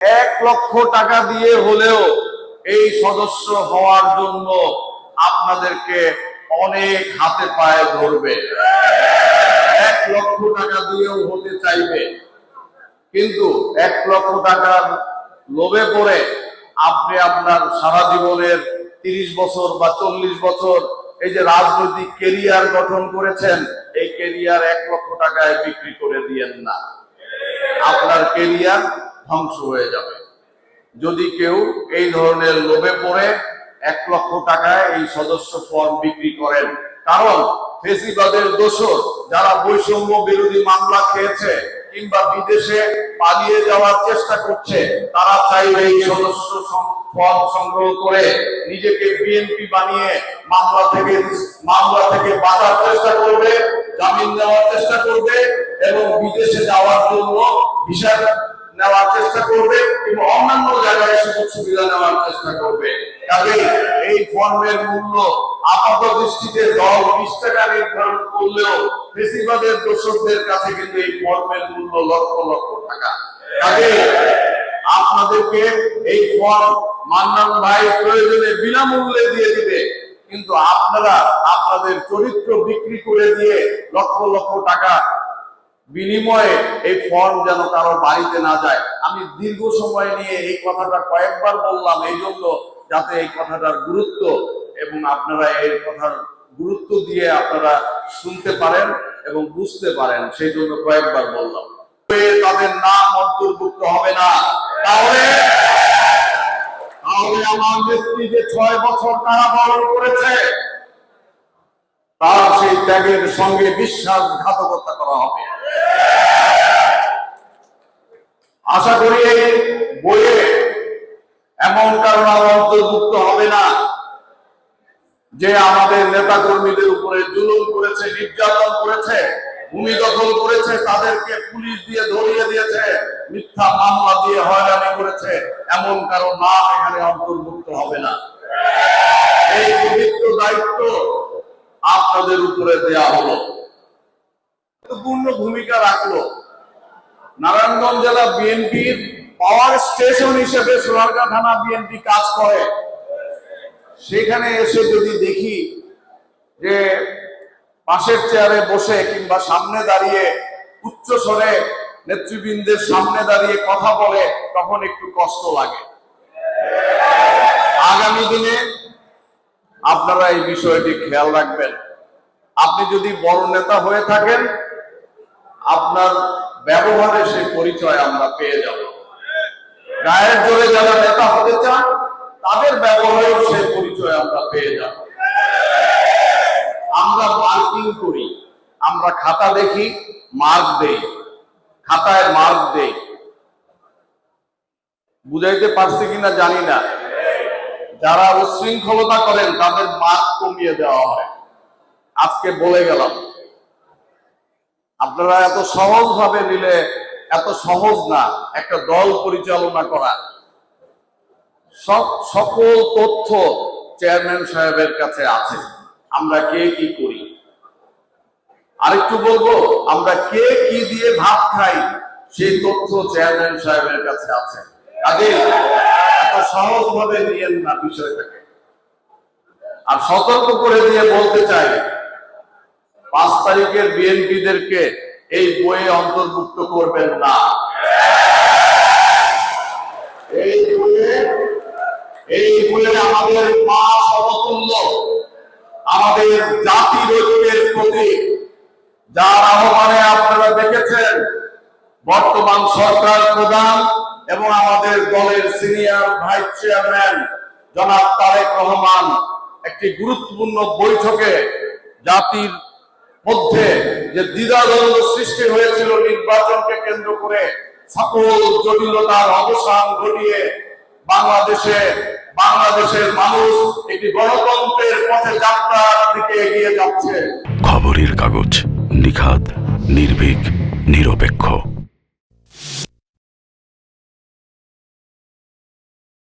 এক লক্ষ টাকা দিয়ে হলেও এই সদস্য হওয়ার জন্য আপনাদেরকে অনেক হাতে পায়ে ধরবে। এক লক্ষ টাকা দিয়েও হতে চাইবে। কিন্তু এক লক্ষ টাকার লোভে পড়ে আপনি আপনার সারা জীবনের তিরিশ বছর বা চল্লিশ বছর এই যে রাজনৈতিক কেরিয়ার গঠন করেছেন, এই কেরিয়ার এক লক্ষ টাকায় বিক্রি করে দিয়েন না। আপনার কেরিয়ার ধ্বংস হয়ে যাবে। যদি কেউ এই ধরনের লোভে পড়ে, এক লক্ষ টাকায় এই সদস্য ফর্ম বিক্রি করেন। কারণ ফেসিবাদের দোষর যারা বৈষম্য বিরোধী মামলা খেয়েছে কিংবা বিদেশে পালিয়ে যাওয়ার চেষ্টা করছে, তারা চাইবে এই সদস্য ফর্ম সংগ্রহ করে নিজেকে বিএনপি বানিয়ে মামলা থেকে মামলা থেকে বাঁচার চেষ্টা করবে, জামিন দেওয়ার চেষ্টা করবে এবং বিদেশে যাওয়ার জন্য ভিসা নেওয়ার চেষ্টা করবে এবং অন্যান্য জায়গায় সুযোগ সুবিধা নেওয়ার চেষ্টা করবে। এই ফর্মের মূল্য আপাত দৃষ্টিতে দল বিশ টাকা নির্ধারণ করলেও বেশিরভাগের দর্শকদের কাছে কিন্তু এই ফর্মের মূল্য লক্ষ লক্ষ টাকা। কাজেই আপনাদেরকে এই ফর্ম মান্নান ভাই প্রয়োজনে বিনামূল্যে দিয়ে দিবে, কিন্তু আপনারা আপনাদের চরিত্র বিক্রি করে দিয়ে লক্ষ লক্ষ টাকা বিনিময়ে এই ফর্ম যেন কারও বাড়িতে না যায়। আমি দীর্ঘ সময় নিয়ে এই কথাটা কয়েকবার বললাম এই জন্য যাতে এই কথাটার গুরুত্ব এবং আপনারা এই কথার গুরুত্ব দিয়ে আপনারা শুনতে পারেন এবং বুঝতে পারেন সেই জন্য কয়েকবার বললাম। তাদের নাম অন্তর্ভুক্ত হবে না। তাহলে তাহলে আমার নেত্রী যে ছয় বছর কারাবরণ করেছে, তার সেই ত্যাগের সঙ্গে বিশ্বাসঘাতকতা করা হবে। আশা করি এই বইয়ে এমন কারণ অন্তর্ভুক্ত হবে না যে আমাদের নেতা কর্মীদের উপরে জুলুম করেছে, নির্যাতন করেছে, ভূমি দখল করেছে, তাদেরকে পুলিশ দিয়ে ধরিয়ে দিয়েছে, মিথ্যা মামলা দিয়ে হয়রানি করেছে। এমন কারণ না, এখানে অন্তর্ভুক্ত হবে না। এই পবিত্র দায়িত্ব আপনাদের উপরে দেয়া হলো। গুরুত্বপূর্ণ ভূমিকা রাখল। নারায়ণগঞ্জ জেলা বিএনপির পাওয়ার স্টেশন হিসেবে সোনারগাঁ থানা বিএনপি কাজ করে। সেখানে এসে যদি দেখি যে পাশের চেয়ারে বসে কিংবা সামনে দাঁড়িয়ে উচ্চ স্বরে নেতৃবৃন্দের সামনে দাঁড়িয়ে কথা বলে, তখন একটু কষ্ট লাগে। আগামী দিনে আপনারা এই বিষয়টি খেয়াল রাখবেন। আপনি যদি বড় নেতা হয়ে থাকেন আপনার ব্যবহারে সেই পরিচয় আমরা পেয়ে যাব। গায়ের জোরে যারা নেতা হতে চান, তাদের ব্যবহারেও সেই পরিচয় আমরা পেয়ে যাব। আমরা মার্কিং করি, আমরা খাতা দেখি, মার্ক দেই, খাতায় মার্ক দেই। বুঝাইতে পারছি কিনা জানি না। যারা উশৃঙ্খলতা করেন, তাদের মার্ক কমিয়ে দেওয়া হয়। আজকে বলে গেলাম আপনারা এত সহজ ভাবে নিলে এত সহজ না, একটা দল পরিচালনা করা। সকল তথ্য চেয়ারম্যান সাহেবের কাছে আছে। আমরা কে কি করি? আরেকটু বলব, আমরা কে কি দিয়ে ভাত খাই, সেই তথ্য চেয়ারম্যান সাহেবের কাছে আছে। কাজে এত সহজ ভাবে নিয়েন না বিষয়টাকে। আর সতর্ক করে দিয়ে বলতে চাই পাঁচ তারিখের বিএনপিদেরকে এই বইয়ে অন্তর্ভুক্ত করবেন না। এই বইয়ে এই বইয়ে আমাদের মা সমতুল্য, আমাদের জাতির ঐক্যের প্রতি যার আহ্বানে আপনারা দেখেছেন, বর্তমান সরকার প্রধান এবং আমাদের দলের সিনিয়র ভাইস চেয়ারম্যান জনাব তারেক রহমান, একটি গুরুত্বপূর্ণ বৈঠকে জাতির মধ্যে যে দ্বিধাদ্বন্দ্ব সৃষ্টি হয়েছিল নির্বাচনকে কেন্দ্র করে, সকল জটিলতার অবসান ঘটিয়ে বাংলাদেশে, বাংলাদেশের মানুষ একটি গণতন্ত্রের পথে যাত্রার দিকে এগিয়ে যাচ্ছে। খবরের কাগজ নিখাদ, নির্ভীক, নিরপেক্ষ।